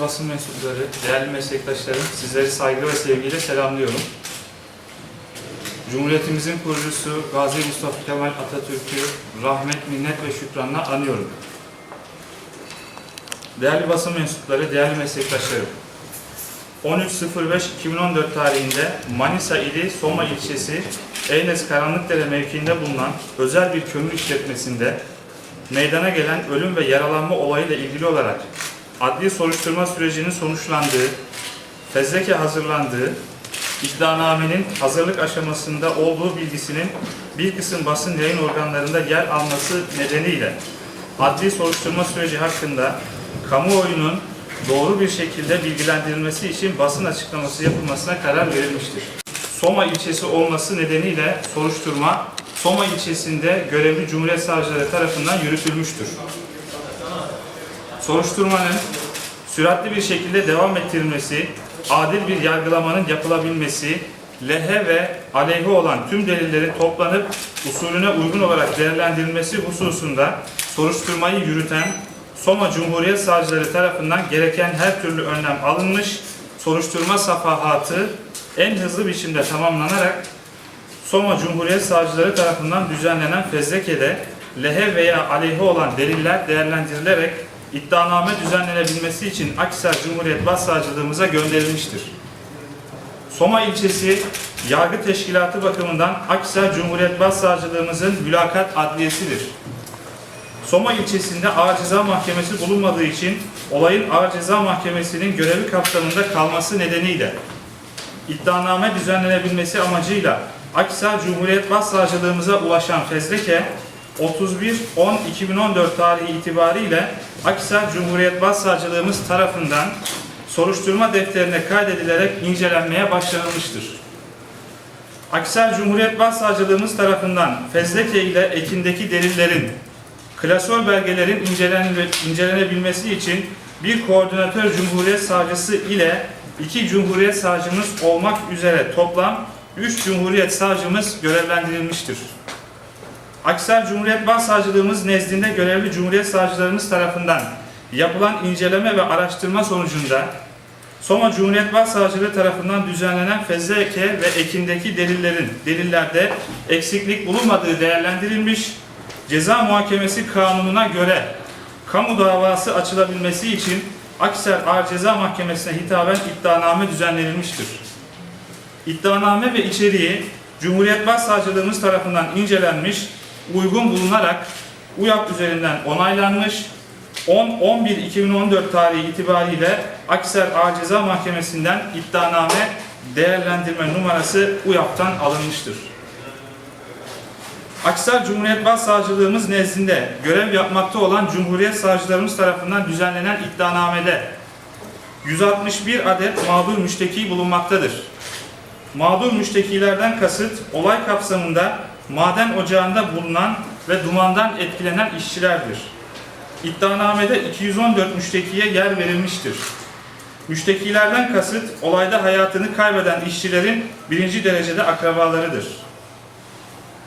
Basın mensupları, değerli meslektaşlarım, sizleri saygı ve sevgiyle selamlıyorum. Cumhuriyetimizin kurucusu Gazi Mustafa Kemal Atatürk'ü rahmet, minnet ve şükranla anıyorum. Değerli basın mensupları, değerli meslektaşlarım, 13.05.2014 tarihinde Manisa ili Soma ilçesi Eynez Karanlıkdere mevkiinde bulunan özel bir kömür işletmesinde meydana gelen ölüm ve yaralanma olayıyla ilgili olarak adli soruşturma sürecinin sonuçlandığı, fezleke hazırlandığı, iddianamenin hazırlık aşamasında olduğu bilgisinin bir kısım basın yayın organlarında yer alması nedeniyle adli soruşturma süreci hakkında kamuoyunun doğru bir şekilde bilgilendirilmesi için basın açıklaması yapılmasına karar verilmiştir. Soma ilçesi olması nedeniyle soruşturma Soma ilçesinde görevli Cumhuriyet Savcıları tarafından yürütülmüştür. Soruşturmanın süratli bir şekilde devam ettirilmesi, adil bir yargılamanın yapılabilmesi, lehe ve aleyhe olan tüm delillerin toplanıp usulüne uygun olarak değerlendirilmesi hususunda soruşturmayı yürüten Soma Cumhuriyet Savcıları tarafından gereken her türlü önlem alınmış, soruşturma safahatı en hızlı biçimde tamamlanarak Soma Cumhuriyet Savcıları tarafından düzenlenen fezlekede lehe veya aleyhe olan deliller değerlendirilerek iddianame düzenlenebilmesi için Akhisar Cumhuriyet Başsavcılığımıza gönderilmiştir. Soma ilçesi yargı teşkilatı bakımından Akhisar Cumhuriyet Başsavcılığımızın mülakat adliyesidir. Soma ilçesinde Ağır Ceza Mahkemesi bulunmadığı için olayın Ağır Ceza Mahkemesi'nin görevi kapsamında kalması nedeniyle iddianame düzenlenebilmesi amacıyla Akhisar Cumhuriyet Başsavcılığımıza ulaşan fezleke 31.10.2014 tarihi itibariyle Akhisar Cumhuriyet Başsavcılığımız tarafından soruşturma defterine kaydedilerek incelenmeye başlanılmıştır. Akhisar Cumhuriyet Başsavcılığımız tarafından fezleke ile ekindeki delillerin, klasör belgelerin incelen- incelenebilmesi için bir koordinatör Cumhuriyet Savcısı ile iki Cumhuriyet Savcımız olmak üzere toplam 3 Cumhuriyet Savcımız görevlendirilmiştir. Aksar Cumhuriyet Başsavcılığımız nezdinde görevli Cumhuriyet Savcılarımız tarafından yapılan inceleme ve araştırma sonucunda Soma Cumhuriyet Başsavcılığı tarafından düzenlenen fezleke ve ekindeki delillerin delillerde eksiklik bulunmadığı değerlendirilmiş, ceza muhakemesi kanununa göre kamu davası açılabilmesi için Akhisar Ağır Ceza Mahkemesi'ne hitaben iddianame düzenlenilmiştir. İddianame ve içeriği Cumhuriyet Başsavcılığımız tarafından incelenmiş, uygun bulunarak UYAP üzerinden onaylanmış, 10-11-2014 tarihi itibariyle Akhisar Ağır Ceza Mahkemesi'nden iddianame değerlendirme numarası UYAP'tan alınmıştır. Akhisar Cumhuriyet Başsavcılığımız nezdinde görev yapmakta olan Cumhuriyet Savcılarımız tarafından düzenlenen iddianamede 161 adet mağdur müşteki bulunmaktadır. Mağdur müştekilerden kasıt olay kapsamında maden ocağında bulunan ve dumandan etkilenen işçilerdir. İddianamede 214 müştekiye yer verilmiştir. Müştekilerden kasıt olayda hayatını kaybeden işçilerin birinci derecede akrabalarıdır.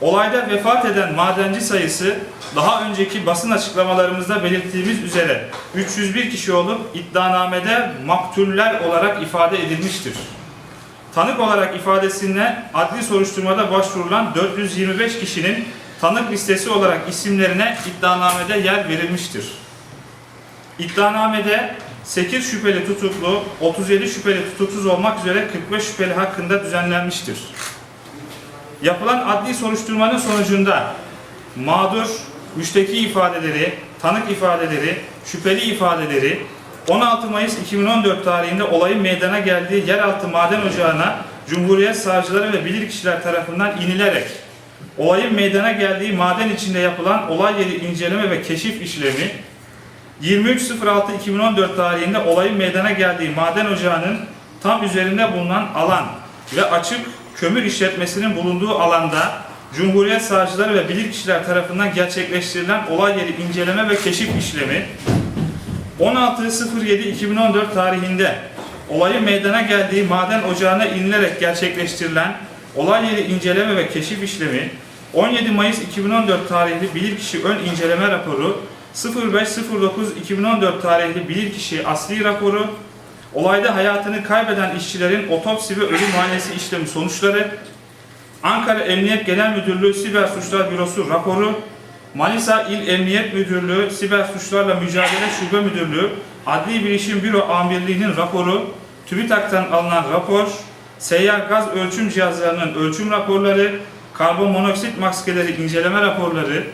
Olayda vefat eden madenci sayısı daha önceki basın açıklamalarımızda belirttiğimiz üzere 301 kişi olup iddianamede maktuller olarak ifade edilmiştir. Tanık olarak ifadesine adli soruşturmada başvurulan 425 kişinin tanık listesi olarak isimlerine iddianamede yer verilmiştir. İddianamede 8 şüpheli tutuklu, 37 şüpheli tutuksuz olmak üzere 45 şüpheli hakkında düzenlenmiştir. Yapılan adli soruşturmanın sonucunda mağdur, müşteki ifadeleri, tanık ifadeleri, şüpheli ifadeleri 16 Mayıs 2014 tarihinde olayın meydana geldiği yeraltı maden ocağına Cumhuriyet savcıları ve bilirkişiler tarafından inilerek olayın meydana geldiği maden içinde yapılan olay yeri inceleme ve keşif işlemi 23.06.2014 tarihinde olayın meydana geldiği maden ocağının tam üzerinde bulunan alan ve açık kömür işletmesinin bulunduğu alanda Cumhuriyet savcıları ve bilirkişiler tarafından gerçekleştirilen olay yeri inceleme ve keşif işlemi 16.07.2014 tarihinde olayın meydana geldiği maden ocağına inilerek gerçekleştirilen olay yeri inceleme ve keşif işlemi 17 Mayıs 2014 tarihli bilirkişi ön inceleme raporu 05.09.2014 tarihli bilirkişi asli raporu, olayda hayatını kaybeden işçilerin otopsi ve ölüm muayenesi işlemi sonuçları, Ankara Emniyet Genel Müdürlüğü Siber Suçlar Bürosu raporu, Manisa İl Emniyet Müdürlüğü Siber Suçlarla Mücadele Şube Müdürlüğü Adli Bilişim Büro Amirliği'nin raporu, TÜBİTAK'tan alınan rapor, seyyar gaz ölçüm cihazlarının ölçüm raporları, karbon monoksit maskeleri inceleme raporları,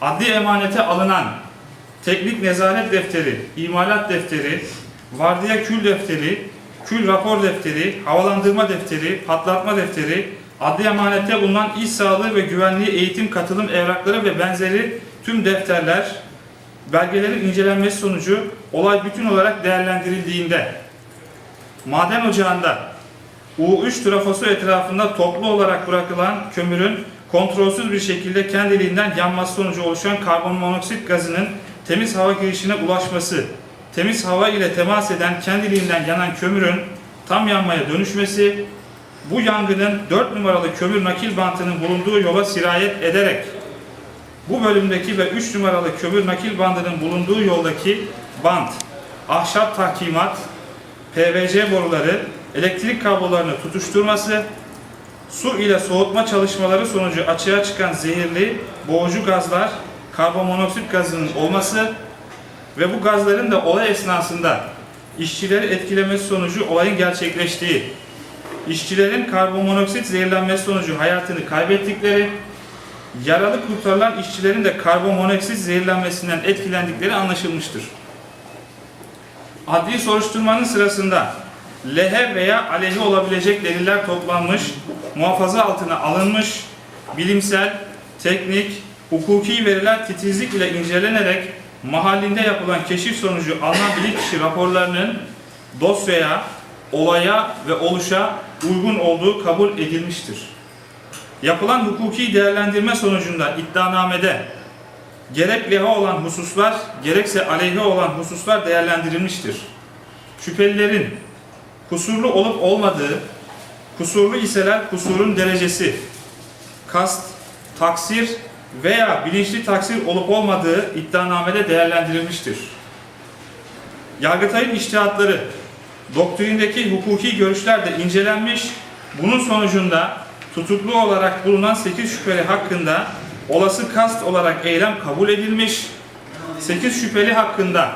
adli emanete alınan teknik nezaret defteri, imalat defteri, vardiya kül defteri, kül rapor defteri, havalandırma defteri, patlatma defteri, adli emanette bulunan iş sağlığı ve güvenliği eğitim katılım evrakları ve benzeri tüm defterler, belgelerin incelenmesi sonucu olay bütün olarak değerlendirildiğinde maden ocağında U3 trafosu etrafında toplu olarak bırakılan kömürün kontrolsüz bir şekilde kendiliğinden yanması sonucu oluşan karbon monoksit gazının temiz hava girişine ulaşması, temiz hava ile temas eden kendiliğinden yanan kömürün tam yanmaya dönüşmesi, bu yangının 4 numaralı kömür nakil bantının bulunduğu yola sirayet ederek bu bölümdeki ve 3 numaralı kömür nakil bandının bulunduğu yoldaki bant, ahşap tahkimat, PVC boruları, elektrik kablolarını tutuşturması, su ile soğutma çalışmaları sonucu açığa çıkan zehirli, boğucu gazlar, karbon monoksit gazının olması ve bu gazların da olay esnasında işçileri etkilemesi sonucu olayın gerçekleştiği, işçilerin karbon monoksit zehirlenmesi sonucu hayatını kaybettikleri, yaralı kurtarılan işçilerin de karbon monoksit zehirlenmesinden etkilendikleri anlaşılmıştır. Adli soruşturmanın sırasında lehe veya aleyhe olabilecek deliller toplanmış, muhafaza altına alınmış, bilimsel, teknik, hukuki veriler titizlik ile incelenerek mahallinde yapılan keşif sonucu alınan bilirkişi raporlarının dosyaya, olaya ve oluşa uygun olduğu kabul edilmiştir. Yapılan hukuki değerlendirme sonucunda iddianamede gerek lehe olan hususlar gerekse aleyhe olan hususlar değerlendirilmiştir. Şüphelilerin kusurlu olup olmadığı, kusurlu iseler kusurun derecesi, kast, taksir veya bilinçli taksir olup olmadığı iddianamede değerlendirilmiştir. Yargıtay'ın iştihatları, doktrindeki hukuki görüşler de incelenmiş, bunun sonucunda tutuklu olarak bulunan 8 şüpheli hakkında olası kast olarak eylem kabul edilmiş, 8 şüpheli hakkında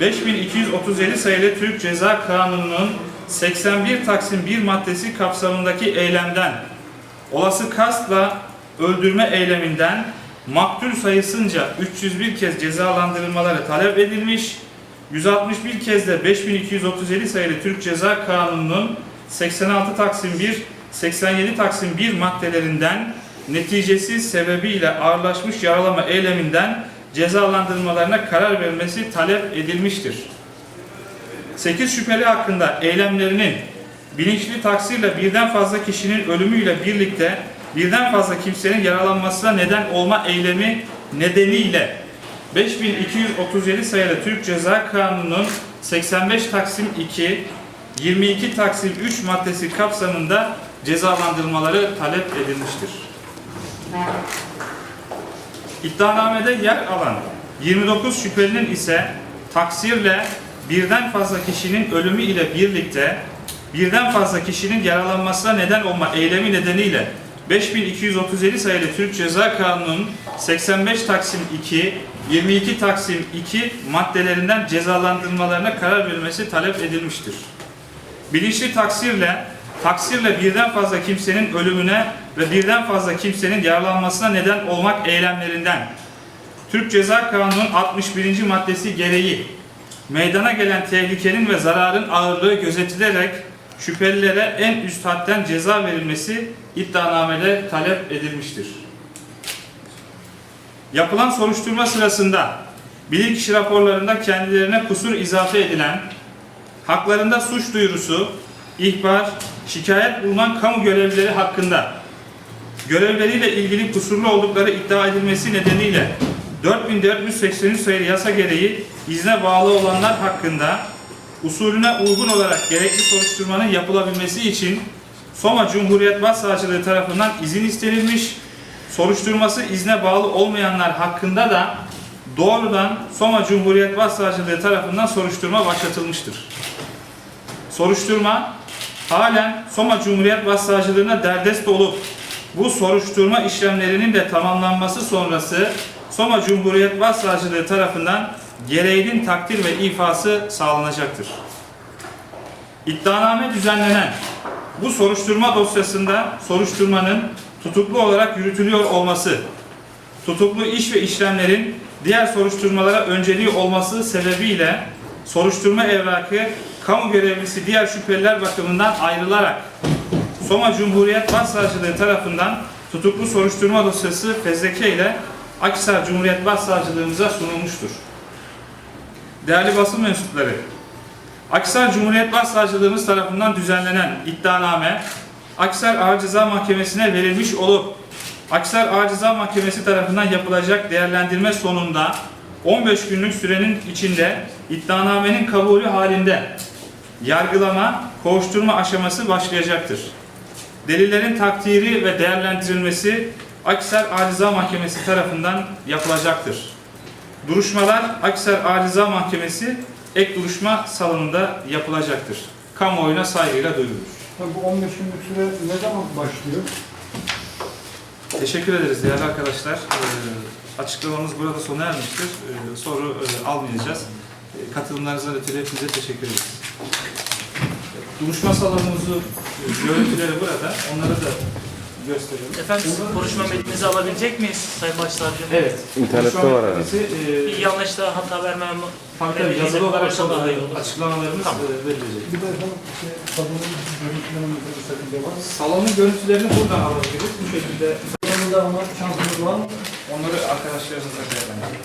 5237 sayılı Türk Ceza Kanunu'nun 81 Taksim 1 maddesi kapsamındaki eylemden, olası kastla öldürme eyleminden maktul sayısınca 301 kez cezalandırılmaları talep edilmiş, 161 kez de 5237 sayılı Türk Ceza Kanunu'nun 86 Taksim 1, 87 Taksim 1 maddelerinden neticesiz sebebiyle ağırlaşmış yaralama eyleminden cezalandırılmalarına karar verilmesi talep edilmiştir. 8 şüpheli hakkında eylemlerinin bilinçli taksirle birden fazla kişinin ölümüyle birlikte birden fazla kimsenin yaralanmasına neden olma eylemi nedeniyle 5237 sayılı Türk Ceza Kanunu'nun 85 Taksim 2, 22 Taksim 3 maddesi kapsamında cezalandırılmaları talep edilmiştir. İddianamede yer alan 29 şüphelinin ise taksirle birden fazla kişinin ölümü ile birlikte birden fazla kişinin yaralanmasına neden olma eylemi nedeniyle 5237 sayılı Türk Ceza Kanunu'nun 85 Taksim 2, 22 Taksim 2 maddelerinden cezalandırılmalarına karar verilmesi talep edilmiştir. Bilinçli taksirle taksirle birden fazla kimsenin ölümüne ve birden fazla kimsenin yaralanmasına neden olmak eylemlerinden Türk Ceza Kanunu'nun 61. maddesi gereği meydana gelen tehlikenin ve zararın ağırlığı gözetilerek şüphelilere en üst hadden ceza verilmesi iddianamede talep edilmiştir. Yapılan soruşturma sırasında bilirkişi raporlarında kendilerine kusur izafe edilen, haklarında suç duyurusu, ihbar, şikayet bulunan kamu görevlileri hakkında görevleriyle ilgili kusurlu oldukları iddia edilmesi nedeniyle 4483 sayılı yasa gereği izne bağlı olanlar hakkında usulüne uygun olarak gerekli soruşturmanın yapılabilmesi için Soma Cumhuriyet Başsavcılığı tarafından izin istenilmiş, soruşturması izne bağlı olmayanlar hakkında da doğrudan Soma Cumhuriyet Başsavcılığı tarafından soruşturma başlatılmıştır. Soruşturma halen Soma Cumhuriyet Başsavcılığına derdest olup bu soruşturma işlemlerinin de tamamlanması sonrası Soma Cumhuriyet Başsavcılığı tarafından gereğinin takdir ve ifası sağlanacaktır. İddianame düzenlenen bu soruşturma dosyasında soruşturmanın tutuklu olarak yürütülüyor olması, tutuklu iş ve işlemlerin diğer soruşturmalara önceliği olması sebebiyle soruşturma evrakı kamu görevlisi diğer şüpheliler bakımından ayrılarak Soma Cumhuriyet Başsavcılığı tarafından tutuklu soruşturma dosyası fezleke ile Akhisar Cumhuriyet Başsavcılığımıza sunulmuştur. Değerli basın mensupları, Akhisar Cumhuriyet Başsavcılığımız tarafından düzenlenen iddianame Akhisar Ağır Ceza Mahkemesi'ne verilmiş olup Akhisar Ağır Ceza Mahkemesi tarafından yapılacak değerlendirme sonunda 15 günlük sürenin içinde iddianamenin kabulü halinde yargılama, kovuşturma aşaması başlayacaktır. Delillerin takdiri ve değerlendirilmesi Akhisar Ağır Ceza Mahkemesi tarafından yapılacaktır. Duruşmalar Akhisar Ağır Ceza Mahkemesi ek duruşma salonunda yapılacaktır. Kamuoyuna saygıyla duyurulur. Tabii bu 15 günlük süre ne zaman başlıyor? Teşekkür ederiz değerli arkadaşlar. Ee, açıklamamız burada sona ermiştir. Ee, soru e, almayacağız. Ee, katılımlarınızdan ötürü hepinize teşekkür ederiz. Duruşma salonumuzu e, görüntüleri burada. Onları da gösterelim. Efendim sizin konuşma metninizi alabilecek miyiz Sayın Başsavcım? Evet. İnternette var herhalde. e, Bir yanlışta hata vermem Tabii tabii yazılı olarak Olursa daha iyi olur. açıklamalarımız Tamam. e, verilecek. Bir de efendim şey, kadının görüntülerimizde bir sakınca var. Salonun görüntülerini buradan alabiliriz. Bu şekilde Kadında ama şansımız var onları arkadaşlarınıza değerlendirelim.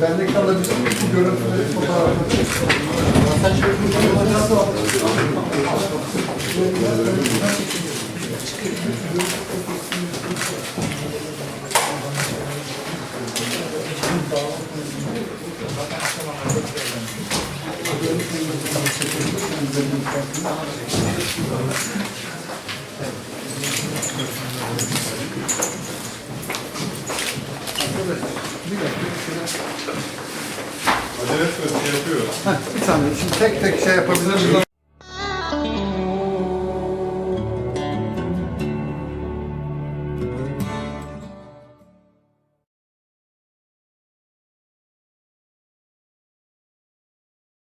Bendeki alabilir miyim bu görüntüleri fotoğrafları? Sen şöyle bir Bir saniye şimdi tek tek şey yapabilir miyiz?